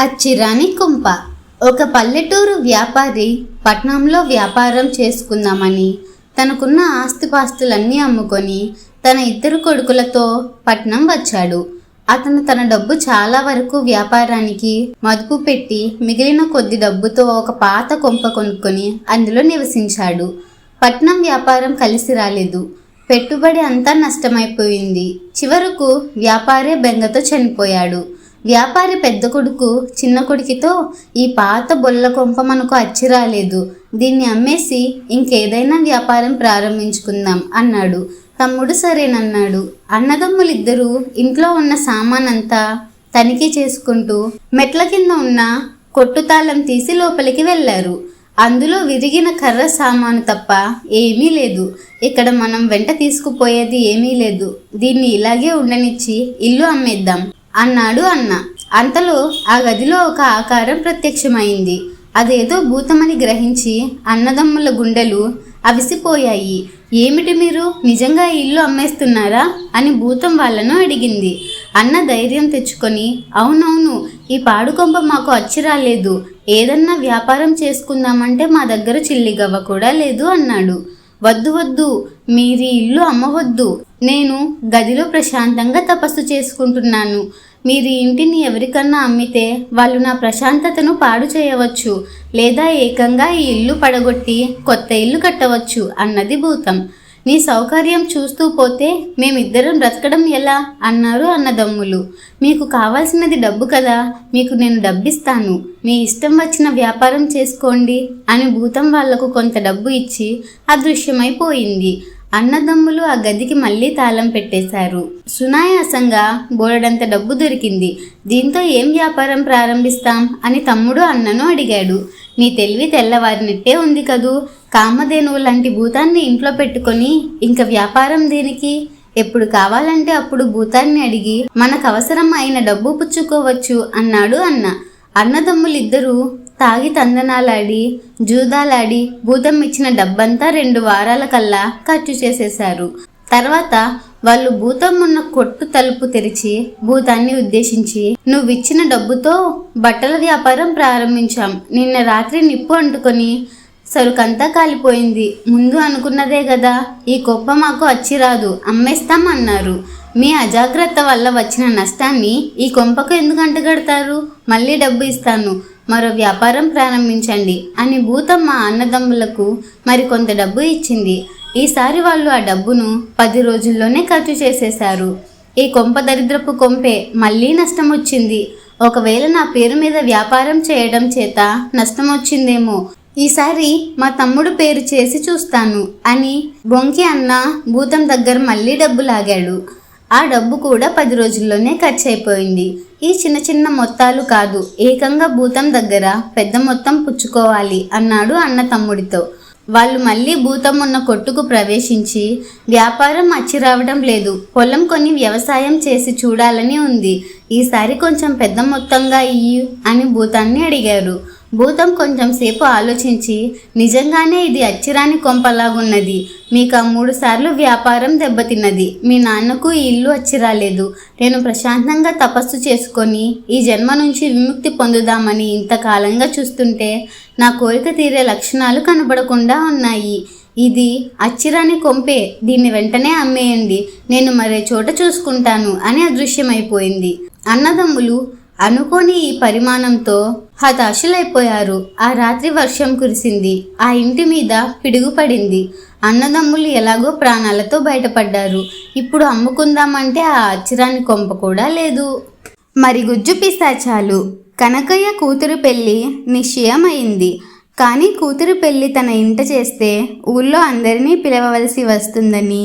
అచ్చిరాని కుంప. ఒక పల్లెటూరు వ్యాపారి పట్నంలో వ్యాపారం చేసుకుందామని తనకున్న ఆస్తిపాస్తులన్నీ అమ్ముకొని తన ఇద్దరు కొడుకులతో పట్నం వచ్చాడు. అతను తన డబ్బు చాలా వరకు వ్యాపారానికి మదుపు పెట్టి మిగిలిన కొద్ది డబ్బుతో ఒక పాత కొంప కొనుక్కొని అందులో నివసించాడు. పట్నం వ్యాపారం కలిసి రాలేదు. పెట్టుబడి అంతా నష్టమైపోయింది. చివరకు వ్యాపారే బెంగతో చనిపోయాడు. వ్యాపారి పెద్ద కొడుకు చిన్న కొడుకుతో ఈ పాత బొల్ల కొంప మనకు అచ్చి రాలేదు. దీన్ని అమ్మేసి ఇంకేదైనా వ్యాపారం ప్రారంభించుకుందాం అన్నాడు. తమ్ముడు సరేనన్నాడు. అన్నదమ్ములిద్దరూ ఇంట్లో ఉన్న సామానంతా తనిఖీ చేసుకుంటూ మెట్ల కింద ఉన్న కొట్టు తాళం తీసి లోపలికి వెళ్ళారు. అందులో విరిగిన కర్ర సామాను తప్ప ఏమీ లేదు. ఇక్కడ మనం వెంట తీసుకుపోయేది ఏమీ లేదు. దీన్ని ఇలాగే ఉండనిచ్చి ఇల్లు అమ్మేద్దాం. అన్నాడు అన్న. అంతలో ఆ గదిలో ఒక ఆకారం ప్రత్యక్షమైంది. అదేదో భూతమని గ్రహించి అన్నదమ్ముల గుండెలు అవిసిపోయాయి. ఏమిటి మీరు? నిజంగా ఇల్లు అమ్మేస్తున్నారా? అని భూతం వాళ్ళను అడిగింది. అన్న ధైర్యం తెచ్చుకొని అవునవును ఈ పాడుకొంప మాకు అచ్చి రాలేదు. ఏదన్నా వ్యాపారం చేసుకుందామంటే మా దగ్గర చిల్లిగవ్వ కూడా లేదు అన్నాడు. వద్దు వద్దు మీరు ఇల్లు అమ్మవద్దు. నేను గదిలో ప్రశాంతంగా తపస్సు చేసుకుంటున్నాను. మీరు ఇంటిని ఎవరికన్నా అమ్మితే వాళ్ళు నా ప్రశాంతతను పాడు చేయవచ్చు. లేదా ఏకంగా ఈ ఇల్లు పడగొట్టి కొత్త ఇల్లు కట్టవచ్చు అన్నది భూతం. నీ సౌకర్యం చూస్తూ పోతే మేమిద్దరం బ్రతకడం ఎలా? అన్నారు అన్నదమ్ములు. మీకు కావాల్సినది డబ్బు కదా మీకు నేను డబ్బిస్తాను. మీ ఇష్టం వచ్చిన వ్యాపారం చేసుకోండి అని భూతం వాళ్ళకు కొంత డబ్బు ఇచ్చి అదృశ్యమైపోయింది. అన్నదమ్ములు ఆ గదికి మళ్ళీ తాళం పెట్టేశారు. సునాయాసంగా బోలెడంత డబ్బు దొరికింది. దీంతో ఏం వ్యాపారం ప్రారంభిస్తాం? అని తమ్ముడు అన్నను అడిగాడు. నీ తెలివి తెల్లవారినట్టే ఉంది కదూ. కామధేనువు లాంటి భూతాన్ని ఇంట్లో పెట్టుకొని ఇంకా వ్యాపారం దేనికి? ఎప్పుడు కావాలంటే అప్పుడు భూతాన్ని అడిగి మనకు అవసరం అయిన డబ్బు పుచ్చుకోవచ్చు అన్నాడు అన్న. అన్నదమ్ములిద్దరూ తాగి తందనాలాడి జూదాలాడి భూతం ఇచ్చిన డబ్బంతా రెండు వారాల కల్లా ఖర్చు చేసేశారు. తర్వాత వాళ్ళు భూతం ఉన్న కొట్టు తలుపు తెరిచి భూతాన్ని ఉద్దేశించి నువ్విచ్చిన డబ్బుతో బట్టల వ్యాపారం ప్రారంభించాం. నిన్న రాత్రి నిప్పు అంటుకొని సరుకంతా కాలిపోయింది. ముందు అనుకున్నదే కదా ఈ కుప్ప మాకు వచ్చి రాదు అమ్మేస్తాం అన్నారు. మీ అజాగ్రత్త వల్ల వచ్చిన నష్టాన్ని ఈ కొంపకు ఎందుకు అంటగడతారు? మళ్ళీ డబ్బు ఇస్తాను. మరో వ్యాపారం ప్రారంభించండి అని భూతం మా అన్నదమ్ములకు మరికొంత డబ్బు ఇచ్చింది. ఈసారి వాళ్ళు ఆ డబ్బును పది రోజుల్లోనే ఖర్చు చేసేశారు. ఈ కొంప దరిద్రపు కొంపే మళ్ళీ నష్టం వచ్చింది ఒకవేళ నా పేరు మీద వ్యాపారం చేయడం చేత నష్టం వచ్చిందేమో ఈసారి మా తమ్ముడు పేరు చేసి చూస్తాను అని బొంకి అన్న భూతం దగ్గర మళ్ళీ డబ్బు లాగాడు. ఆ డబ్బు కూడా పది రోజుల్లోనే ఖర్చు అయిపోయింది ఈ చిన్న చిన్న మొత్తాలు కాదు ఏకంగా భూతం దగ్గర పెద్ద మొత్తం పుచ్చుకోవాలి అన్నాడు అన్న తమ్ముడితో. వాళ్ళు మళ్ళీ భూతం ఉన్న కొట్టుకు ప్రవేశించి వ్యాపారం అచ్చి రావడం లేదు పొలం కొని వ్యవసాయం చేసి చూడాలని ఉంది. ఈసారి కొంచెం పెద్ద మొత్తంగా ఇయ్యి అని భూతాన్ని అడిగారు. భూతం కొంచెం సేపు ఆలోచించి నిజంగానే ఇది అచ్చిరాని కొంపలాగున్నది. మీకు ఆ మూడు సార్లు వ్యాపారం దెబ్బతిన్నది. మీ నాన్నకు ఈ ఇల్లు అచ్చిరాలేదు. నేను ప్రశాంతంగా తపస్సు చేసుకొని ఈ జన్మ నుంచి విముక్తి పొందుదామని ఇంతకాలంగా చూస్తుంటే నా కోరిక తీరే లక్షణాలు కనబడకుండా ఉన్నాయి. ఇది అచ్చిరాని కొంపే. దీన్ని వెంటనే అమ్మేయండి. నేను మరే చోట చూసుకుంటాను అని అదృశ్యమైపోయింది. అన్నదమ్ములు అనుకోని ఈ పరిమాణంతో హతాశులైపోయారు. ఆ రాత్రి వర్షం కురిసింది. ఆ ఇంటి మీద పిడుగు పడింది అన్నదమ్ములు ఎలాగో ప్రాణాలతో బయటపడ్డారు. ఇప్పుడు అమ్ముకుందామంటే ఆ అచ్చిరాని కొంప కూడా లేదు. మరి గుజ్జు పిశాచాలు కనకయ్య కూతురు పెళ్ళి నిశ్చయమైంది. కానీ కూతురు పెళ్ళి తన ఇంట చేస్తే ఊళ్ళో అందరినీ పిలవవలసి వస్తుందని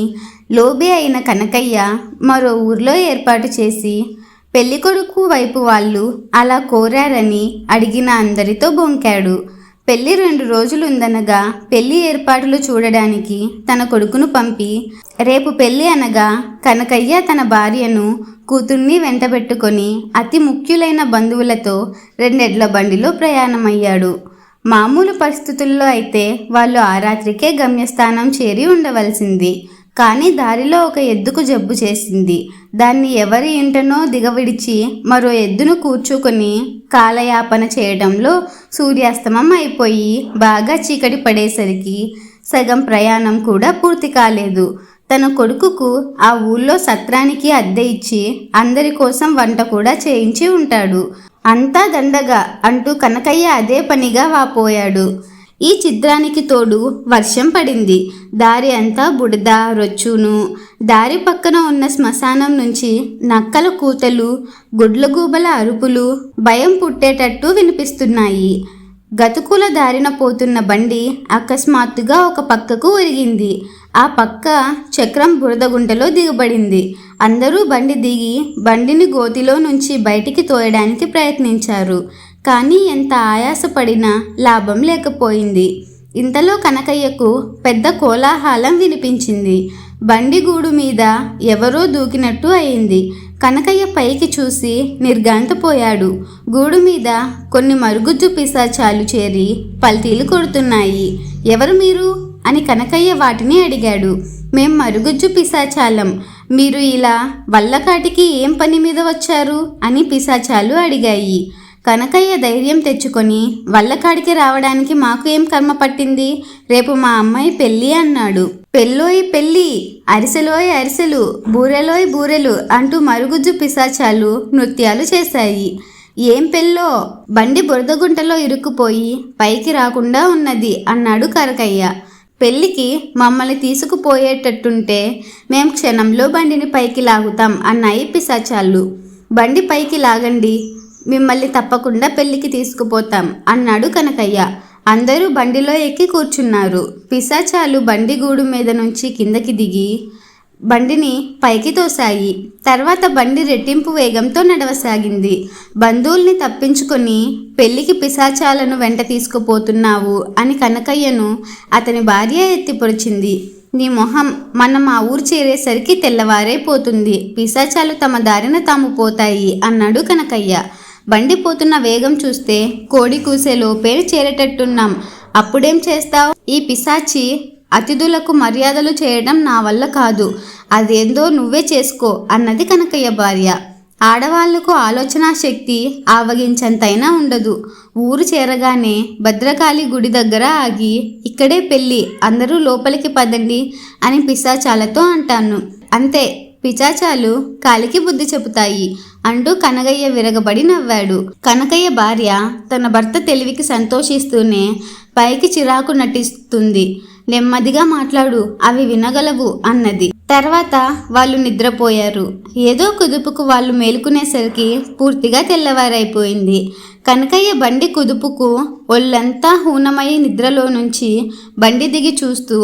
లోబి అయిన కనకయ్య మరో ఊర్లో ఏర్పాటు చేసి పెళ్ళికొడుకు వైపు వాళ్ళు అలా కోరారని అడిగిన అందరితో బొంకాడు. పెళ్ళి రెండు రోజులుందనగా పెళ్ళి ఏర్పాట్లు చూడడానికి తన కొడుకును పంపి రేపు పెళ్ళి అనగా కనకయ్య తన భార్యను కూతుర్ని వెంటబెట్టుకొని అతి ముఖ్యులైన బంధువులతో రెండెడ్ల బండిలో ప్రయాణమయ్యాడు. మామూలు పరిస్థితుల్లో అయితే వాళ్ళు ఆ రాత్రికే గమ్యస్థానం చేరి ఉండవలసింది. కానీ దారిలో ఒక ఎద్దుకు జబ్బు చేసింది. దాన్ని ఎవరి ఇంటనో దిగవిడిచి మరో ఎద్దును కూర్చుకొని కాలయాపన చేయడంలో సూర్యాస్తమం అయిపోయి బాగా చీకటి పడేసరికి సగం ప్రయాణం కూడా పూర్తి కాలేదు. తన కొడుకుకు ఆ ఊళ్ళో సత్రానికి అద్దె ఇచ్చి అందరి కోసం వంట కూడా చేయించి ఉంటాడు. అంతా దండగా అంటూ కనకయ్య అదే పనిగా వాపోయాడు. ఈ చిత్రానికి తోడు వర్షం పడింది. దారి అంతా బుడద రొచ్చును. దారి పక్కన ఉన్న శ్మశానం నుంచి నక్కల కూతలు గుడ్లగూబల అరుపులు భయం పుట్టేటట్టు వినిపిస్తున్నాయి. గతుకుల దారిన పోతున్న బండి అకస్మాత్తుగా ఒక పక్కకు ఒరిగింది. ఆ పక్క చక్రం బురదగుంటలో దిగబడింది. అందరూ బండి దిగి బండిని గోతిలో నుంచి బయటికి తోయడానికి ప్రయత్నించారు. కానీ ఎంత ఆయాసపడినా లాభం లేకపోయింది. ఇంతలో కనకయ్యకు పెద్ద కోలాహలం వినిపించింది. బండి గూడు మీద ఎవరో దూకినట్టు అయింది. కనకయ్య పైకి చూసి నిర్గాంతపోయాడు గూడు మీద కొన్ని మరుగుజ్జు పిశాచాలు చేరి పల్టీలు కొడుతున్నాయి. ఎవరు మీరు? అని కనకయ్య వాటిని అడిగాడు. మేం మరుగుజ్జు పిశాచాలం. మీరు ఇలా వల్లకాటికి ఏం పని మీద వచ్చారు? అని పిశాచాలు అడిగాయి. కనకయ్య ధైర్యం తెచ్చుకొని వల్లకాడికి రావడానికి మాకు ఏం కర్మ పట్టింది? రేపు మా అమ్మాయి పెళ్ళి అన్నాడు. పెళ్ళోయ్ పెళ్ళి అరిసెలోయ్ అరిసెలు బూరెలోయ్ బూరెలు అంటూ మరుగుజ్జు పిశాచాలు నృత్యాలు చేశాయి. ఏం పెళ్ళో? బండి బురదగుంటలో ఇరుక్కుపోయి పైకి రాకుండా ఉన్నది అన్నాడు కనకయ్య. పెళ్ళికి మమ్మల్ని తీసుకుపోయేటట్టుంటే మేం క్షణంలో బండిని పైకి లాగుతాం అన్నాయి పిశాచాలు. బండి పైకి లాగండి మిమ్మల్ని తప్పకుండా పెళ్ళికి తీసుకుపోతాం అన్నాడు కనకయ్య. అందరూ బండిలో ఎక్కి కూర్చున్నారు. పిశాచాలు బండి గూడు మీద నుంచి కిందకి దిగి బండిని పైకి తోసాయి తర్వాత బండి రెట్టింపు వేగంతో నడవసాగింది. బంధువుల్ని తప్పించుకొని పెళ్ళికి పిశాచాలను వెంట తీసుకుపోతున్నావు అని కనకయ్యను అతని భార్య ఎత్తిపొరిచింది నీ మొహం మనం ఆ ఊరు చేరేసరికి తెల్లవారైపోతుంది పిశాచాలు తమ దారిన తాము పోతాయి అన్నాడు కనకయ్య. బండి పోతున్న వేగం చూస్తే కోడి కూసే లోపే చేరేటట్టున్నాం. అప్పుడేం చేస్తావు? ఈ పిశాచి అతిథులకు మర్యాదలు చేయడం నా వల్ల కాదు. అదేందో నువ్వే చేసుకో అన్నది కనకయ్య భార్య. ఆడవాళ్ళకు ఆలోచనా శక్తి ఆవగించంతైనా ఉండదు. ఊరు చేరగానే భద్రకాళి గుడి దగ్గర ఆగి ఇక్కడే పెళ్ళి అందరూ లోపలికి పదండి అని పిశాచాలతో అంటాను. అంతే పిచాచాలు కాలికి బుద్ధి చెబుతాయి. అంటూ కనగయ్య విరగబడి నవ్వాడు. కనకయ్య భార్య తన భర్త తెలివికి సంతోషిస్తూనే పైకి చిరాకు నటిస్తుంది. నెమ్మదిగా మాట్లాడు అవి వినగలవు అన్నది. తర్వాత వాళ్ళు నిద్రపోయారు. ఏదో కుదుపుకు వాళ్ళు మేలుకునేసరికి పూర్తిగా తెల్లవారైపోయింది. కనకయ్య బండి కుదుపుకు ఒళ్ళంతా హూనమై నిద్రలో నుంచి బండి దిగి చూస్తూ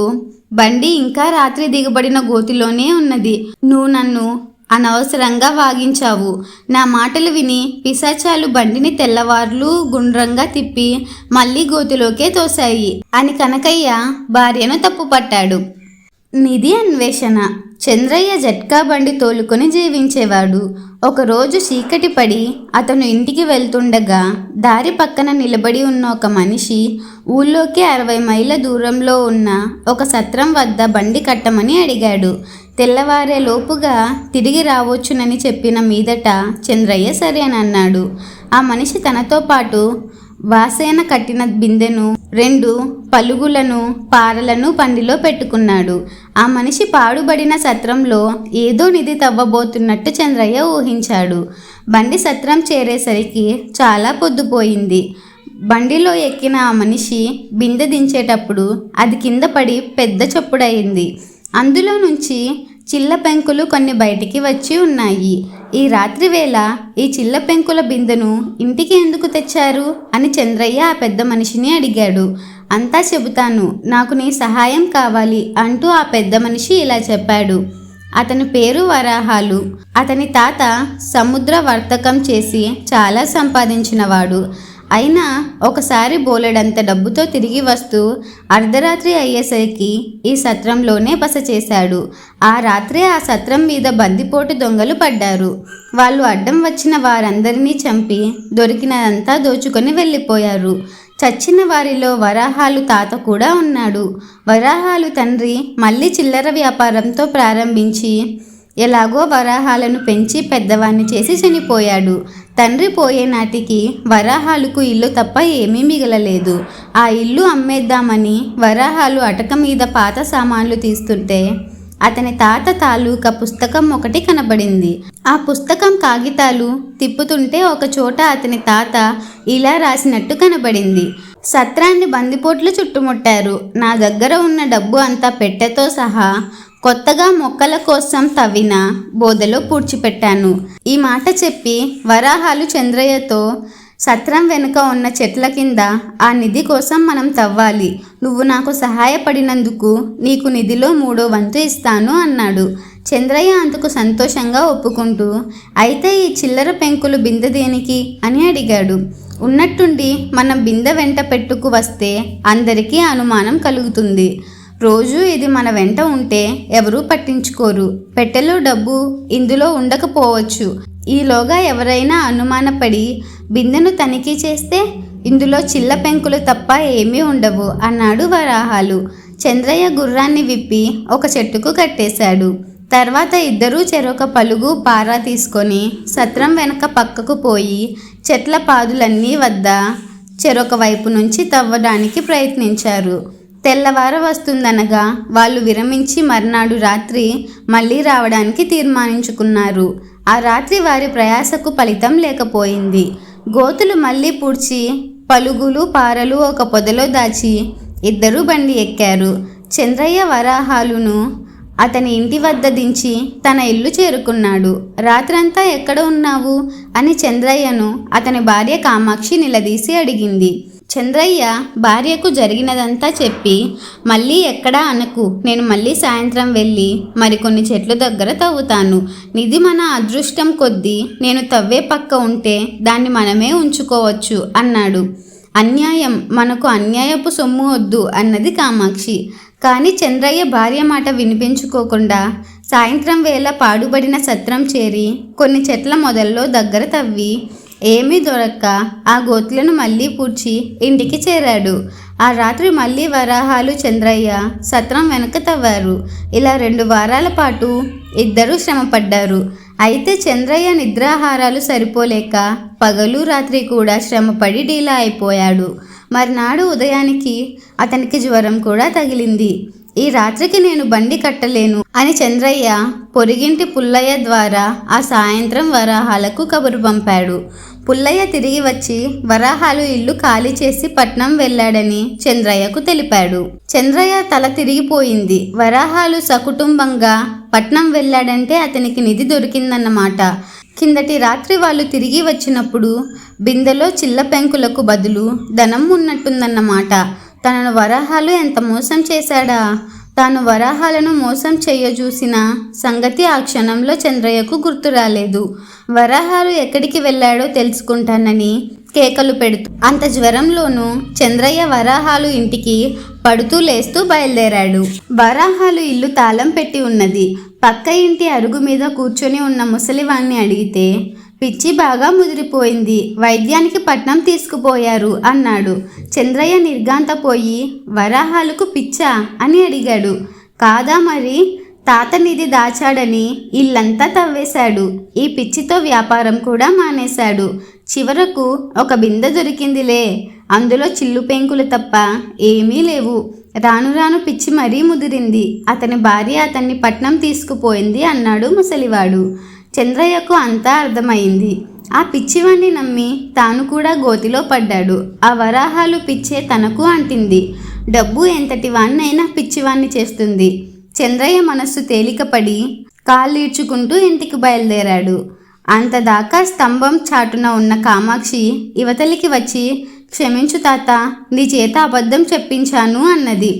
బండి ఇంకా రాత్రి దిగబడిన గోతిలోనే ఉన్నది. నువ్వు నన్ను అనవసరంగా వాగించావు. నా మాటలు విని పిశాచాలు బండిని తెల్లవార్లు గుండ్రంగా తిప్పి మళ్ళీ గోతిలోకే తోశాయి అని కనకయ్య భార్యను తప్పుపట్టాడు. నిధి అన్వేషణ. చంద్రయ్య జట్కా బండి తోలుకొని జీవించేవాడు. ఒకరోజు చీకటి పడి అతను ఇంటికి వెళ్తుండగా దారి పక్కన నిలబడి ఉన్న ఒక మనిషి ఊళ్ళోకి అరవై మైళ్ళ దూరంలో ఉన్న ఒక సత్రం వద్ద బండి కట్టమని అడిగాడు. తెల్లవారే లోపుగా తిరిగి రావచ్చునని చెప్పిన మీదట చంద్రయ్య సరే అని అన్నాడు. ఆ మనిషి తనతో పాటు వాసేన కట్టిన బిందెను రెండు పలుగులను పారలను పండిలో పెట్టుకున్నాడు. ఆ మనిషి పాడుబడిన సత్రంలో ఏదో నిధి తవ్వబోతున్నట్టు చంద్రయ్య ఊహించాడు. బండి సత్రం చేరేసరికి చాలా పొద్దుపోయింది. బండిలో ఎక్కిన ఆ మనిషి బిందె దించేటప్పుడు అది కింద పడి పెద్ద చప్పుడయింది. అందులో నుంచి చిల్ల పెంకులు కొన్ని బయటికి వచ్చి ఉన్నాయి. ఈ రాత్రి వేళ ఈ చిల్ల పెంకుల బిందెను ఇంటికి ఎందుకు తెచ్చారు? అని చంద్రయ్య ఆ పెద్ద మనిషిని అడిగాడు. అంతా చెబుతాను. నాకు నీ సహాయం కావాలి అంటూ ఆ పెద్ద మనిషి ఇలా చెప్పాడు. అతని పేరు వరాహాలు. అతని తాత సముద్ర వర్తకం చేసి చాలా సంపాదించినవాడు. అయినా ఒకసారి బోలెడంత డబ్బుతో తిరిగి వస్తూ అర్ధరాత్రి అయ్యేసరికి ఈ సత్రంలోనే బస చేశాడు. ఆ రాత్రే ఆ సత్రం మీద బందిపోటు దొంగలు పడ్డారు. వాళ్ళు అడ్డం వచ్చిన వారందరినీ చంపి దొరికినదంతా దోచుకొని వెళ్ళిపోయారు. చచ్చిన వారిలో వరాహాలు తాత కూడా ఉన్నాడు. వరాహాలు తండ్రి మళ్ళీ చిల్లర వ్యాపారంతో ప్రారంభించి ఎలాగో వరాహాలను పెంచి పెద్దవాణ్ణి చేసి చనిపోయాడు. తండ్రి పోయే నాటికి వరాహాలకు ఇల్లు తప్ప ఏమీ మిగలలేదు. ఆ ఇల్లు అమ్మేద్దామని వరాహాలు అటక మీద పాత సామాన్లు తీస్తుంటే అతని తాత తాలూకా పుస్తకం ఒకటి కనబడింది. ఆ పుస్తకం కాగితాలు తిప్పుతుంటే ఒక చోట అతని తాత ఇలా రాసినట్టు కనబడింది. సత్రాన్ని బందిపోట్లు చుట్టుముట్టారు. నా దగ్గర ఉన్న డబ్బు అంతా పెట్టెతో సహా కొత్తగా మొక్కల కోసం తవ్విన బోదలో పూడ్చిపెట్టాను. ఈ మాట చెప్పి వరాహాలు చంద్రయ్యతో సత్రం వెనుక ఉన్న చెట్ల కింద ఆ నిధి కోసం మనం తవ్వాలి. నువ్వు నాకు సహాయపడినందుకు నీకు నిధిలో మూడో వంతు ఇస్తాను అన్నాడు. చంద్రయ్య అందుకు సంతోషంగా ఒప్పుకుంటూ అయితే ఈ చిల్లర పెంకులు బిందె దేనికి? అని అడిగాడు. ఉన్నట్టుండి మనం బిందె వెంట పెట్టుకు వస్తే అందరికీ అనుమానం కలుగుతుంది. రోజు ఇది మన వెంట ఉంటే ఎవరూ పట్టించుకోరు. పెట్టెలో డబ్బు ఇందులో ఉండకపోవచ్చు. ఈలోగా ఎవరైనా అనుమానపడి బిందెను తనిఖీ చేస్తే ఇందులో చిల్ల పెంకులు తప్ప ఏమీ ఉండవు అన్నాడు వరాహాలు. చంద్రయ్య గుర్రాన్ని విప్పి ఒక చెట్టుకు కట్టేశాడు. తర్వాత ఇద్దరూ చెరొక పలుగు పారా తీసుకొని సత్రం వెనక పక్కకు పోయి చెట్ల పాదులన్నీ వద్ద చెరొక వైపు నుంచి తవ్వడానికి ప్రయత్నించారు. తెల్లవార వస్తుందనగా వాళ్ళు విరమించి మర్నాడు రాత్రి మళ్ళీ రావడానికి తీర్మానించుకున్నారు. ఆ రాత్రి వారి ప్రయాసకు ఫలితం లేకపోయింది. గోతులు మళ్ళీ పూడ్చి పలుగులు పారలు ఒక పొదలో దాచి ఇద్దరూ బండి ఎక్కారు. చంద్రయ్య వరాహాలును అతని ఇంటి వద్ద దించి తన ఇల్లు చేరుకున్నాడు. రాత్రంతా ఎక్కడ ఉన్నావు? అని చంద్రయ్యను అతని భార్య కామాక్షి నిలదీసి అడిగింది. చంద్రయ్య భార్యకు జరిగినదంతా చెప్పి మళ్ళీ ఎక్కడా అనకు. నేను మళ్ళీ సాయంత్రం వెళ్ళి మరికొన్ని చెట్ల దగ్గర తవ్వుతాను. నిధి మన అదృష్టం కొద్దీ నేను తవ్వే పక్క ఉంటే దాన్ని మనమే ఉంచుకోవచ్చు అన్నాడు. అన్యాయం మనకు అన్యాయపు సొమ్ము వద్దు అన్నది కామాక్షి. కానీ చంద్రయ్య భార్య మాట వినిపించుకోకుండా సాయంత్రం వేళ పాడుబడిన సత్రం చేరి కొన్ని చెట్ల మొదల్లో దగ్గర తవ్వి ఏమీ దొరక్క. ఆ గోతులను మళ్ళీ పూడ్చి ఇంటికి చేరాడు. ఆ రాత్రి మళ్ళీ వరాహాలు చంద్రయ్య సత్రం వెనక తవ్వారు. ఇలా రెండు వారాల పాటు ఇద్దరూ శ్రమపడ్డారు. అయితే చంద్రయ్య నిద్రాహారాలు సరిపోలేక పగలు రాత్రి కూడా శ్రమపడి డీలా అయిపోయాడు. మర్నాడు ఉదయానికి అతనికి జ్వరం కూడా తగిలింది. ఈ రాత్రికి నేను బండి కట్టలేను అని చంద్రయ్య పొరిగింటి పుల్లయ్య ద్వారా ఆ సాయంత్రం వరాహాలకు కబురు పంపాడు. పుల్లయ్య తిరిగి వచ్చి వరాహాలు ఇల్లు ఖాళీ చేసి పట్నం వెళ్ళాడని చంద్రయ్యకు తెలిపాడు. చంద్రయ్య తల తిరిగిపోయింది. వరాహాలు సకుటుంబంగా పట్నం వెళ్ళాడంటే అతనికి నిధి దొరికిందన్నమాట. కిందటి రాత్రి వాళ్ళు తిరిగి వచ్చినప్పుడు బిందెలో చిల్ల పెంకులకు బదులు ధనం ఉన్నట్టుందన్నమాట. తనను వరాహాలు ఎంత మోసం చేశాడా? తాను వరాహాలను మోసం చేయజూసిన సంగతి ఆ క్షణంలో చంద్రయ్యకు గుర్తు రాలేదు. వరాహాలు ఎక్కడికి వెళ్ళాడో తెలుసుకుంటానని కేకలు పెడుతూ అంత జ్వరంలోనూ చంద్రయ్య వరాహాలు ఇంటికి పడుతూ లేస్తూ బయలుదేరాడు. వరాహాలు ఇల్లు తాళం పెట్టి ఉన్నది. పక్క ఇంటి అరుగు మీద కూర్చొని ఉన్న ముసలివాణ్ణి అడిగితే పిచ్చి బాగా ముదిరిపోయింది. వైద్యానికి పట్నం తీసుకుపోయారు అన్నాడు. చంద్రయ్య నిర్గాంతపోయి వరాహాలకు పిచ్చా? అని అడిగాడు. కాదా మరి? తాత నిధి దాచాడని ఇల్లంతా తవ్వేశాడు. ఈ పిచ్చితో వ్యాపారం కూడా మానేశాడు. చివరకు ఒక బిందె దొరికిందిలే. అందులో చిల్లు పెంకులు తప్ప ఏమీ లేవు. రాను రాను పిచ్చి మరీ ముదిరింది. అతని భార్య అతన్ని పట్నం తీసుకుపోయింది అన్నాడు ముసలివాడు. చంద్రయ్యకు అంతా అర్థమైంది. ఆ పిచ్చివాణ్ణి నమ్మి తాను కూడా గోతిలో పడ్డాడు. ఆ వరాహాలు పిచ్చే తనకు అంటింది. డబ్బు ఎంతటి వాణ్ణైనా పిచ్చివాణ్ణి చేస్తుంది. చంద్రయ్య మనస్సు తేలికపడి కాళ్ళీడ్చుకుంటూ ఇంటికి బయలుదేరాడు. అంతదాకా స్తంభం చాటున ఉన్న కామాక్షి యువతలికి వచ్చి క్షమించు తాత నీ చేత అబద్ధం చెప్పించాను అన్నది.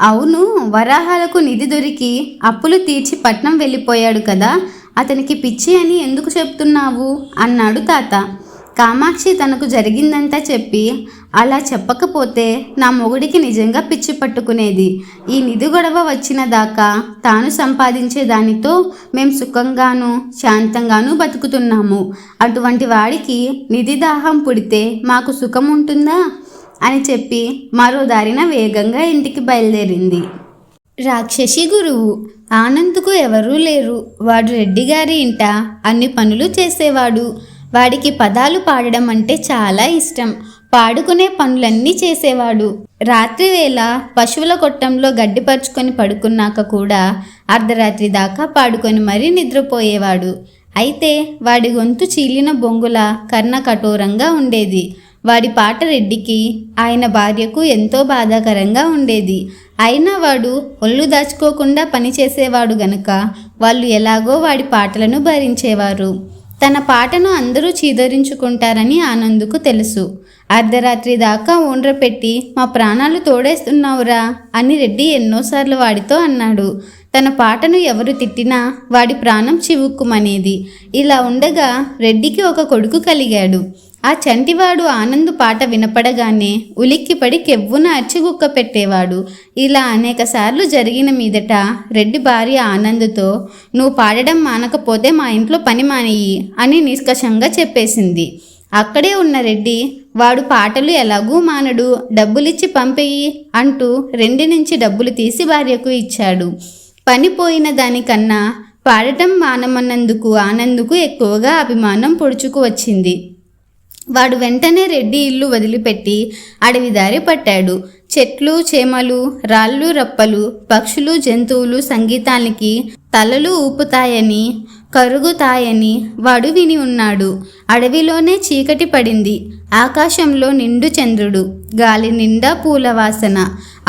అవును వరాహాలకు నిధి దొరికి అప్పులు తీర్చి పట్నం వెళ్ళిపోయాడు కదా అతనికి పిచ్చి అని ఎందుకు చెప్తున్నావు? అన్నాడు తాత. కామాక్షి తనకు జరిగిందంతా చెప్పి అలా చెప్పకపోతే నా మొగుడికి నిజంగా పిచ్చి పట్టుకునేది. ఈ నిధి గొడవ వచ్చిన దాకా తాను సంపాదించే దానితో మేము సుఖంగాను శాంతంగాను బతుకుతున్నాము. అటువంటి వాడికి నిధి దాహం పుడితే మాకు సుఖం ఉంటుందా? అని చెప్పి మరో దారిన వేగంగా ఇంటికి బయలుదేరింది. రాక్షసి గురువు ఆనంద్కు ఎవరూ లేరు. వాడు రెడ్డి గారి ఇంట అన్ని పనులు చేసేవాడు. వాడికి పదాలు పాడడం అంటే చాలా ఇష్టం. పాడుకునే పనులన్నీ చేసేవాడు. రాత్రి వేళ పశువుల కొట్టంలో గడ్డిపరుచుకొని పడుకున్నాక కూడా అర్ధరాత్రి దాకా పాడుకొని మరీ నిద్రపోయేవాడు. అయితే వాడి గొంతు చీలిన బొంగుల కర్ణ కఠోరంగా ఉండేది. వాడి పాట రెడ్డికి ఆయన భార్యకు ఎంతో బాధాకరంగా ఉండేది. అయినా వాడు ఒళ్ళు దాచుకోకుండా పనిచేసేవాడు గనుక వాళ్ళు ఎలాగో వాడి పాటలను భరించేవారు. తన పాటను అందరూ చీదరించుకుంటారని ఆనందుకు తెలుసు. అర్ధరాత్రి దాకా ఓండ్రపెట్టి మా ప్రాణాలు తోడేస్తున్నావురా అని రెడ్డి ఎన్నోసార్లు వాడితో అన్నాడు. తన పాటను ఎవరు తిట్టినా వాడి ప్రాణం చివుక్కుమనేది. ఇలా ఉండగా రెడ్డికి ఒక కొడుకు కలిగాడు. ఆ చంటివాడు ఆనంద్ పాట వినపడగానే ఉలిక్కిపడి కెవ్వున అచ్చిగుక్క పెట్టేవాడు. ఇలా అనేకసార్లు జరిగిన మీదట రెడ్డి భార్య ఆనంద్తో నువ్వు పాడడం మానకపోతే మా ఇంట్లో పని మానేయి అని నిష్కషంగా చెప్పేసింది. అక్కడే ఉన్న రెడ్డి వాడు పాటలు ఎలాగూ మానడు డబ్బులిచ్చి పంపేయి అంటూ రెండి నుంచి డబ్బులు తీసి భార్యకు ఇచ్చాడు. పని పోయిన దానికన్నా పాడటం మానమన్నందుకు ఆనందుకు ఎక్కువగా అభిమానం పొడుచుకు వచ్చింది. వాడు వెంటనే రెడ్డి ఇల్లు వదిలిపెట్టి అడవి దారి పట్టాడు. చెట్లు చేమలు రాళ్ళు రప్పలు పక్షులు జంతువులు సంగీతానికి తలలు ఊపుతాయని కరుగుతాయని వాడు విని ఉన్నాడు. అడవిలోనే చీకటి పడింది. ఆకాశంలో నిండు చంద్రుడు గాలి నిండా పూల వాసన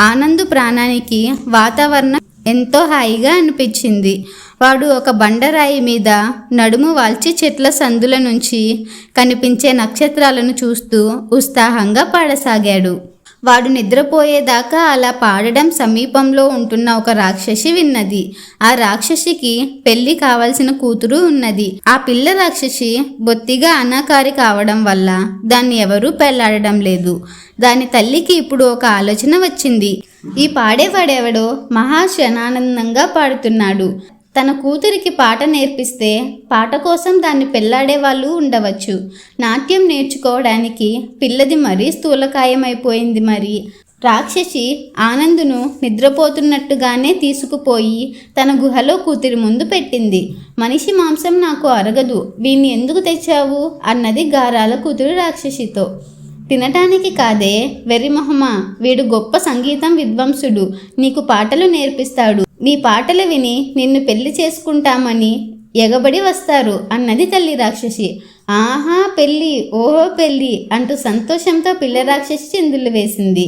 ఆనందు ప్రాణానికి వాతావరణం ఎంతో హాయిగా అనిపించింది. వాడు ఒక బండరాయి మీద నడుము వాల్చి చెట్ల సందుల నుంచి కనిపించే నక్షత్రాలను చూస్తూ ఉత్సాహంగా పాడసాగాడు. వాడు నిద్రపోయేదాకా అలా పాడడం సమీపంలో ఉంటున్న ఒక రాక్షసి విన్నది. ఆ రాక్షసికి పెళ్ళి కావలసిన కూతురు ఉన్నది. ఆ పిల్ల రాక్షసి బొత్తిగా అనాకారి కావడం వల్ల దాన్ని ఎవరూ పెళ్ళాడడం లేదు. దాని తల్లికి ఇప్పుడు ఒక ఆలోచన వచ్చింది. ఈ పాడేవాడెవడో మహాశనానందంగా పాడుతున్నాడు. తన కూతురికి పాట నేర్పిస్తే పాట కోసం దాన్ని పెళ్ళాడే వాళ్ళు ఉండవచ్చు. నాట్యం నేర్చుకోవడానికి పిల్లది మరీ స్థూలకాయమైపోయింది మరి. రాక్షసి ఆనందును నిద్రపోతున్నట్టుగానే తీసుకుపోయి తన గుహలో కూతురి ముందు పెట్టింది. మనిషి మాంసం నాకు అరగదు వీణ్ణి ఎందుకు తెచ్చావు? అన్నది గారాల కూతురు రాక్షసితో. తినటానికి కాదే వెర్రిమొహమ వీడు గొప్ప సంగీతం విద్వాంసుడు నీకు పాటలు నేర్పిస్తాడు. నీ పాటలు విని నిన్ను పెళ్ళి చేసుకుంటామని ఎగబడి వస్తారు అన్నది తల్లి రాక్షసి. ఆహా పెళ్ళి ఓహో పెళ్ళి అంటూ సంతోషంతో పిల్ల రాక్షసి చిందులు వేసింది.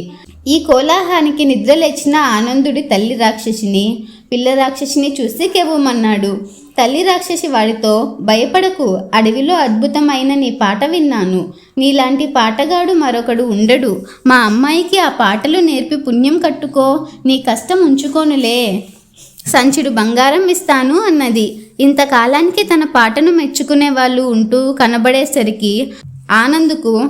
ఈ కోలాహానికి నిద్రలేచిన ఆనందుడి తల్లి రాక్షసిని పిల్ల రాక్షసిని చూసి కెవ్వమన్నాడు. తల్లి రాక్షసి వాడితో భయపడకు అడవిలో అద్భుతమైన నీ పాట విన్నాను. నీలాంటి పాటగాడు మరొకడు ఉండడు. మా అమ్మాయికి ఆ పాటలు నేర్పి పుణ్యం కట్టుకో నీ కష్టం ఉంచుకోనులే. సంచుడు బంగారం ఇస్తాను అన్నది. ఇంతకాలానికి తన పాటను మెచ్చుకునే వాళ్ళు ఉంటూ కనబడేసరికి ఆనందుకు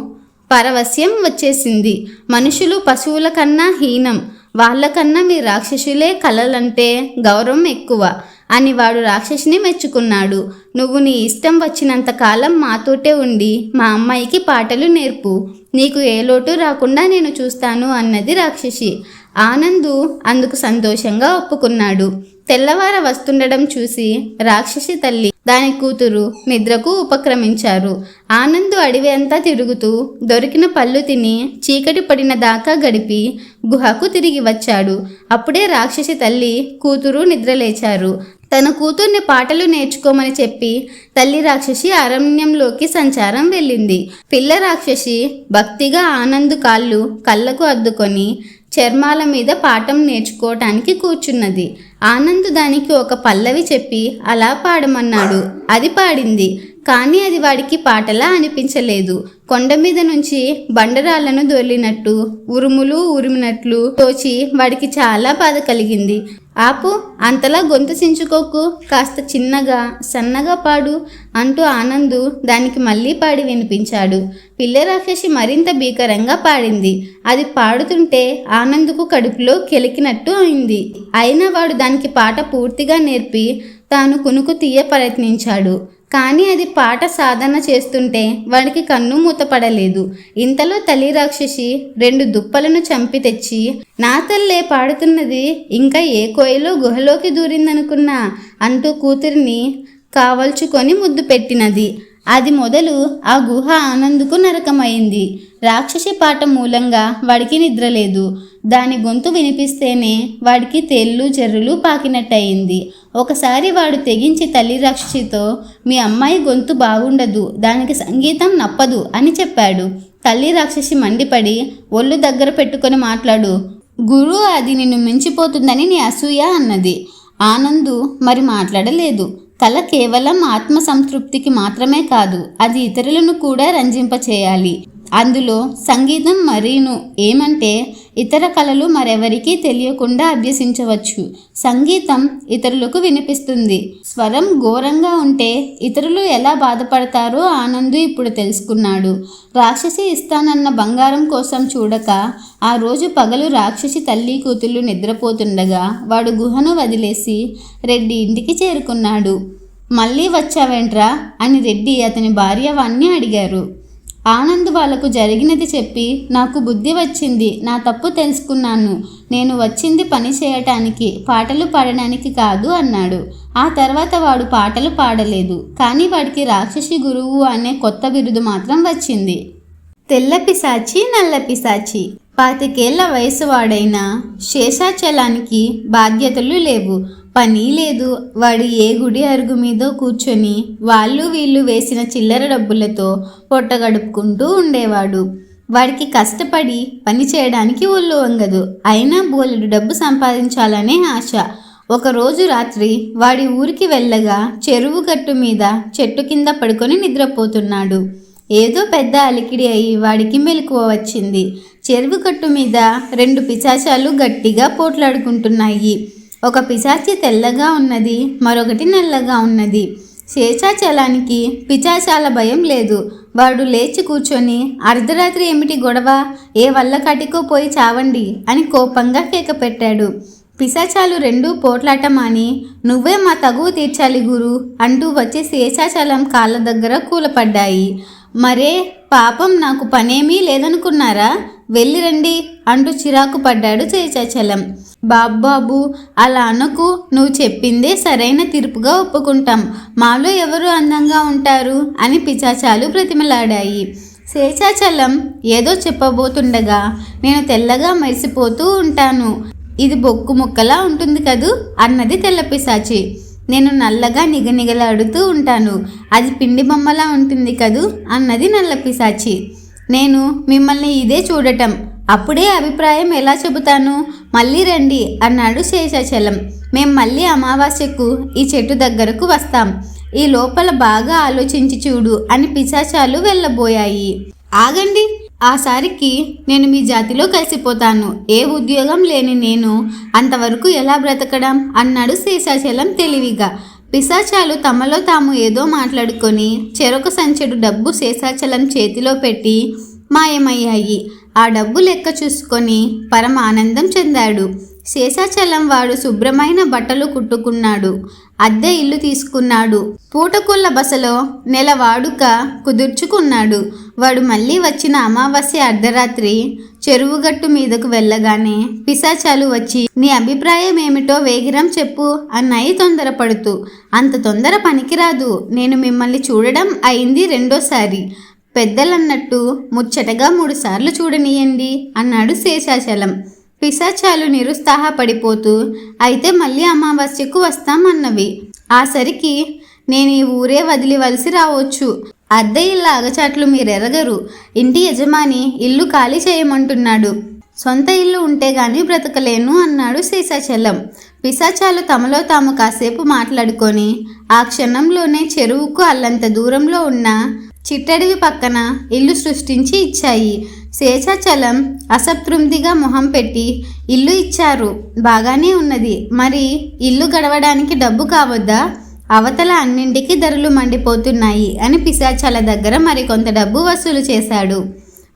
పరవశ్యం వచ్చేసింది. మనుషులు పశువుల కన్నా హీనం. వాళ్ళకన్నా మీ రాక్షసులే కలలంటే గౌరవం ఎక్కువ. అని వాడు రాక్షసిని మెచ్చుకున్నాడు. నువ్వు నీ ఇష్టం వచ్చినంత కాలం మాతోటే ఉండి మా అమ్మాయికి పాటలు నేర్పు. నీకు ఏ లోటు రాకుండా నేను చూస్తాను అన్నది రాక్షసి. ఆనందు అందుకు సంతోషంగా ఒప్పుకున్నాడు. తెల్లవార వస్తుండడం చూసి రాక్షసి తల్లి దాని కూతురు నిద్రకు ఉపక్రమించారు. ఆనందు అడవి అంతా తిరుగుతూ దొరికిన పళ్ళు తిని చీకటి పడిన దాకా గడిపి గుహకు తిరిగి వచ్చాడు. అప్పుడే రాక్షసి తల్లి కూతురు నిద్రలేచారు. తన కూతుర్ని పాటలు నేర్చుకోమని చెప్పి తల్లి రాక్షసి అరణ్యంలోకి సంచారం వెళ్ళింది. పిల్ల రాక్షసి భక్తిగా ఆనంద్ కాళ్ళు కళ్ళకు అద్దుకొని చర్మాల మీద పాఠం నేర్చుకోవటానికి కూర్చున్నది. ఆనంద్ దానికి ఒక పల్లవి చెప్పి అలా పాడమన్నాడు. అది పాడింది. కానీ అది వాడికి పాటలా అనిపించలేదు. కొండ మీద నుంచి బండరాళ్ళను దొర్లినట్టు ఉరుములు ఉరిమినట్లు తోచి వాడికి చాలా బాధ కలిగింది. ఆపు అంతలా గొంతు చించుకోకు. కాస్త చిన్నగా సన్నగా పాడు అంటూ ఆనందు దానికి మళ్ళీ పాడి వినిపించాడు. పిల్ల రాకేషి మరింత భీకరంగా పాడింది. అది పాడుతుంటే ఆనందుకు కడుపులో కెలికినట్టు అయింది. అయినా వాడు దానికి పాట పూర్తిగా నేర్పి తాను కునుకు తీయ ప్రయత్నించాడు. కానీ అది పాట సాధన చేస్తుంటే వాడికి కన్ను మూతపడలేదు. ఇంతలో తల్లి రాక్షసి రెండు దుప్పలను చంపి తెచ్చి నా తల్లే పాడుతున్నది ఇంకా ఏ కోయలో గుహలోకి దూరిందనుకున్నా అంటూ కూతురిని కావల్చుకొని ముద్దు పెట్టినది. అది మొదలు ఆ గుహ ఆనందుకు నరకమైంది. రాక్షసి పాట మూలంగా వాడికి నిద్రలేదు. దాని గొంతు వినిపిస్తేనే వాడికి తేళ్ళు చెర్రులు పాకినట్టయింది. ఒకసారి వాడు తెగించి తల్లి రాక్షసితో మీ అమ్మాయి గొంతు బాగుండదు దానికి సంగీతం నప్పదు అని చెప్పాడు. తల్లి రాక్షసి మండిపడి ఒళ్ళు దగ్గర పెట్టుకొని మాట్లాడు. గురు అది నిన్ను మించిపోతుందని నీ అసూయ అన్నది. ఆనందు మరి మాట్లాడలేదు. కళ కేవలం ఆత్మ సంతృప్తికి మాత్రమే కాదు అది ఇతరులను కూడా రంజింపచేయాలి. అందులో సంగీతం మరీను ఏమంటే ఇతర కళలు మరెవరికీ తెలియకుండా అభ్యసించవచ్చు. సంగీతం ఇతరులకు వినిపిస్తుంది. స్వరం ఘోరంగా ఉంటే ఇతరులు ఎలా బాధపడతారో ఆనందు ఇప్పుడు తెలుసుకున్నాడు. రాక్షసి ఇస్తానన్న బంగారం కోసం చూడక ఆ రోజు పగలు రాక్షసి తల్లి కూతుళ్ళు నిద్రపోతుండగా వాడు గుహను వదిలేసి రెడ్డి ఇంటికి చేరుకున్నాడు. మళ్ళీ వచ్చావేంట్రా? అని రెడ్డి అతని భార్య వాణ్ణి అడిగారు. ఆనంద్ వాళ్ళకు జరిగినది చెప్పి నాకు బుద్ధి వచ్చింది నా తప్పు తెలుసుకున్నాను. నేను వచ్చింది పని చేయటానికి పాటలు పాడడానికి కాదు అన్నాడు. ఆ తర్వాత వాడు పాటలు పాడలేదు. కానీ వాడికి రాక్షసి గురువు అనే కొత్త బిరుదు మాత్రం వచ్చింది. తెల్ల పిశాచి నల్ల పిశాచి. పాతికేళ్ళ వయసు వాడైన శేషాచలానికి బాధ్యతలు లేవు. పని లేదు. వాడు ఏ గుడి అరుగు మీదో కూర్చొని వాళ్ళు వీళ్ళు వేసిన చిల్లర డబ్బులతో పొట్ట గడుపుకుంటూ ఉండేవాడు. వాడికి కష్టపడి పని చేయడానికి ఒళ్ళు వంగదు. అయినా బోలెడు డబ్బు సంపాదించాలనే ఆశ. ఒకరోజు రాత్రి వాడి ఊరికి వెళ్ళగా చెరువు గట్టు మీద చెట్టు కింద పడుకొని నిద్రపోతున్నాడు. ఏదో పెద్ద అలికిడి అయి వాడికి మెలకువ వచ్చింది. చెరువు కట్టు మీద రెండు పిశాచాలు గట్టిగా పోట్లాడుకుంటున్నాయి. ఒక పిశాచి తెల్లగా ఉన్నది మరొకటి నల్లగా ఉన్నది. శేషాచలానికి పిశాచాల భయం లేదు. వాడు లేచి కూర్చొని అర్ధరాత్రి ఏమిటి గొడవ? ఏ వల్ల కటికో పోయి చావండి అని కోపంగా కేక పెట్టాడు. పిశాచాలు రెండూ పోట్లాటమాని నువ్వే మా తగువు తీర్చాలి గురు అంటూ వచ్చి శేషాచలం కాళ్ళ దగ్గర కూలపడ్డాయి. మరే పాపం నాకు పనేమీ లేదనుకున్నారా? వెళ్ళి రండి అంటూ చిరాకు పడ్డాడు శేషాచలం బాబ్బాబు అలా అనకు నువ్వు చెప్పిందే సరైన తీర్పుగా ఒప్పుకుంటాం. మాలో ఎవరు అందంగా ఉంటారు? అని పిచాచాలు ప్రతిమలాడాయి శేషాచలం ఏదో చెప్పబోతుండగా నేను తెల్లగా మెరిసిపోతూ ఉంటాను. ఇది బొక్కు ముక్కలా ఉంటుంది కదూ? అన్నది తెల్లపిసాచి నేను నల్లగా నిగనిగలాడుతూ ఉంటాను. అది పిండి బొమ్మలా ఉంటుంది కదూ? అన్నది నల్లపిసాచి నేను మిమ్మల్ని ఇదే చూడటం. అప్పుడే అభిప్రాయం ఎలా చెబుతాను? మళ్ళీ రండి అన్నాడు శేషాచలం. మేం మళ్ళీ అమావాస్యకు ఈ చెట్టు దగ్గరకు వస్తాం. ఈ లోపల బాగా ఆలోచించి చూడు అని పిశాచాలు వెళ్ళబోయాయి. ఆగండి. ఆసారికి నేను మీ జాతిలో కలిసిపోతాను. ఏ ఉద్యోగం లేని నేను అంతవరకు ఎలా బ్రతకడం? అన్నాడు శేషాచలం తెలివిగా. పిశాచాలు తమలో తాము ఏదో మాట్లాడుకొని చెరొక సంచెడు డబ్బు శేషాచలం చేతిలో పెట్టి మాయమయ్యాయి. ఆ డబ్బు లెక్క చూసుకొని పరమ ఆనందం చెందాడు. శేషాచలం వాడు శుభ్రమైన బట్టలు కుట్టుకున్నాడు. అద్దె ఇల్లు తీసుకున్నాడు. పూటకుళ్ళ బసలో నెల వాడుక కుదుర్చుకున్నాడు. వాడు మళ్ళీ వచ్చిన అమావాస్య అర్ధరాత్రి చెరువుగట్టు మీదకు వెళ్ళగానే పిశాచాలు వచ్చి నీ అభిప్రాయం ఏమిటో వేగిరం చెప్పు అన్నాయి తొందరపడుతూ. అంత తొందర పనికిరాదు. నేను మిమ్మల్ని చూడడం అయింది రెండోసారి. పెద్దలన్నట్టు ముచ్చటగా మూడుసార్లు చూడనీయండి అన్నాడు శేషాచలం. పిశాచాలు నిరుత్సాహపడిపోతూ అయితే మళ్ళీ అమావాస్యకు వస్తామన్నవి. ఆ సరికి నేను ఈ ఊరే వదిలివలసి రావచ్చు. అద్దె ఇళ్ళ అగచాట్లు మీరెరగరు. ఇంటి యజమాని ఇల్లు ఖాళీ చేయమంటున్నాడు. సొంత ఇల్లు ఉంటే గాని బ్రతకలేను అన్నాడు శేషాచలం. పిశాచాలు తమలో తాము కాసేపు మాట్లాడుకొని ఆ క్షణంలోనే చెరువుకు అల్లంత దూరంలో ఉన్న చిట్టడివి పక్కన ఇల్లు సృష్టించి ఇచ్చాయి. శేషాచలం అసంతృప్తిగా మొహం పెట్టి ఇల్లు ఇచ్చారు బాగానే ఉన్నది. మరి ఇల్లు గడవడానికి డబ్బు కావద్దా? అవతల అన్నింటికి ధరలు మండిపోతున్నాయి అని పిశాచాల దగ్గర మరికొంత డబ్బు వసూలు చేశాడు.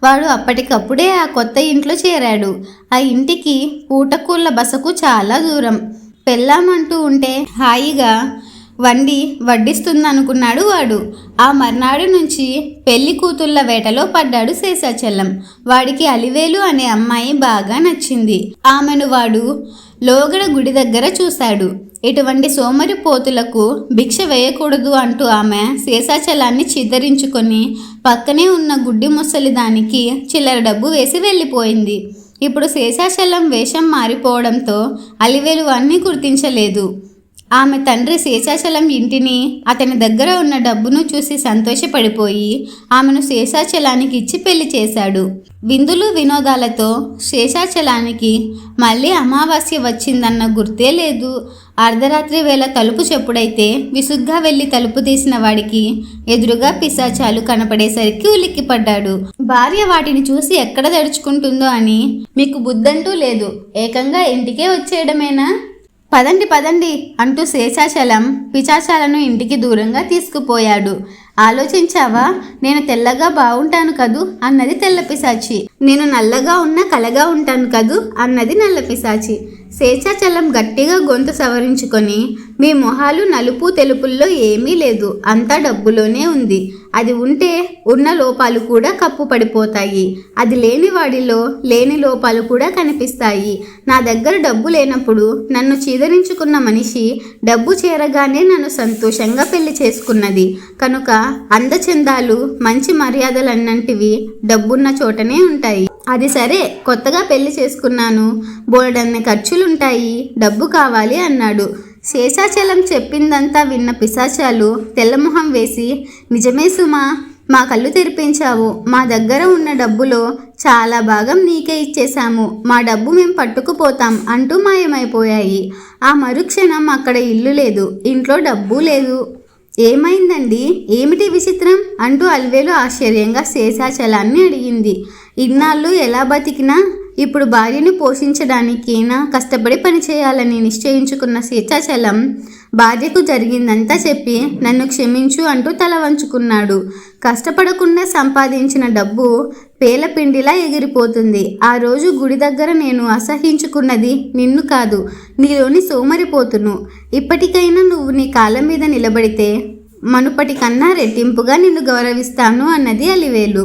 వాడు అప్పటికప్పుడే ఆ కొత్త ఇంట్లో చేరాడు. ఆ ఇంటికి పూటకూళ్ళ బసకు చాలా దూరం. పెళ్ళామంటూ ఉంటే హాయిగా వండి వడ్డిస్తుందనుకున్నాడు వాడు. ఆ మర్నాడు నుంచి పెళ్ళి కూతుళ్ళ వేటలో పడ్డాడు శేషాచలం. వాడికి అలివేలు అనే అమ్మాయి బాగా నచ్చింది. ఆమెను వాడు లోగడ గుడి దగ్గర చూశాడు. ఇటువంటి సోమరి పోతులకు భిక్ష వేయకూడదు అంటూ ఆమె శేషాచలాన్ని చిద్దరించుకొని పక్కనే ఉన్న గుడ్డి ముసలి దానికి చిల్లర డబ్బు వేసి వెళ్ళిపోయింది. ఇప్పుడు శేషాచలం వేషం మారిపోవడంతో అలివేలు అన్నీ గుర్తించలేదు. ఆమె తండ్రి శేషాచలం ఇంటిని అతని దగ్గర ఉన్న డబ్బును చూసి సంతోషపడిపోయి ఆమెను శేషాచలానికి ఇచ్చి పెళ్ళి చేశాడు. విందులు వినోదాలతో శేషాచలానికి మళ్ళీ అమావాస్య వచ్చిందన్న గుర్తే లేదు. అర్ధరాత్రి వేళ తలుపు చెప్పుడైతే విసుగ్గా వెళ్ళి తలుపు తీసిన వాడికి ఎదురుగా పిశాచాలు కనపడేసరికి ఉలిక్కిపడ్డాడు. భార్య వాటిని చూసి ఎక్కడ దడుచుకుంటుందో అని మీకు బుద్ధంటూ లేదు. ఏకంగా ఇంటికే వచ్చేయడమేనా? పదండి పదండి అంటూ శేషాచలం పిచాచాలను ఇంటికి దూరంగా తీసుకుపోయాడు. ఆలోచించావా? నేను తెల్లగా బాగుంటాను కదూ? అన్నది తెల్ల పిశాచి. నేను నల్లగా ఉన్న కలగా ఉంటాను కదూ? అన్నది నల్ల పిశాచి. శేషాచలం గట్టిగా గొంతు సవరించుకొని మీ మొహాలు నలుపు తెలుపుల్లో ఏమీ లేదు. అంతా డబ్బులోనే ఉంది. అది ఉంటే ఉన్న లోపాలు కూడా కప్పు పడిపోతాయి. అది లేని వాడిలో లేని లోపాలు కూడా కనిపిస్తాయి. నా దగ్గర డబ్బు లేనప్పుడు నన్ను చీదరించుకున్న మనిషి డబ్బు చేరగానే నన్ను సంతోషంగా పెళ్ళి చేసుకున్నది. కనుక అందచందాలు మంచి మర్యాదలన్నంటివి డబ్బున్న చోటనే ఉంటాయి. అది సరే కొత్తగా పెళ్ళి చేసుకున్నాను. బోల్డన్ని ఖర్చులుంటాయి. డబ్బు కావాలి అన్నాడు. శేషాచలం చెప్పిందంతా విన్న పిశాచాలు తెల్లమొహం వేసి నిజమే సుమా మా కళ్ళు తెరిపించావు. మా దగ్గర ఉన్న డబ్బులో చాలా భాగం నీకే ఇచ్చేశాము. మా డబ్బు మేము పట్టుకుపోతాం అంటూ మాయమైపోయాయి. ఆ మరుక్షణం అక్కడ ఇల్లు లేదు. ఇంట్లో డబ్బు లేదు. ఏమైందండి? ఏమిటి విచిత్రం? అంటూ అల్వేలు ఆశ్చర్యంగా శేషాచలాన్ని అడిగింది. ఇన్నాళ్ళు ఎలా బతికినా ఇప్పుడు భార్యను పోషించడానికి నా కష్టపడి పనిచేయాలని నిశ్చయించుకున్న సీతాచలం భార్యకు జరిగిందంతా చెప్పి నన్ను క్షమించు అంటూ తల వంచుకున్నాడు. కష్టపడకుండా సంపాదించిన డబ్బు పేలపిండిలా ఎగిరిపోతుంది. ఆ రోజు గుడి దగ్గర నేను అసహించుకున్నది నిన్ను కాదు నీలోని సోమరిపోతును. ఇప్పటికైనా నువ్వు నీ కాళ్ళ మీద నిలబడితే మనుపటి కన్నా రెట్టింపుగా నిన్ను గౌరవిస్తాను అన్నది అలివేలు.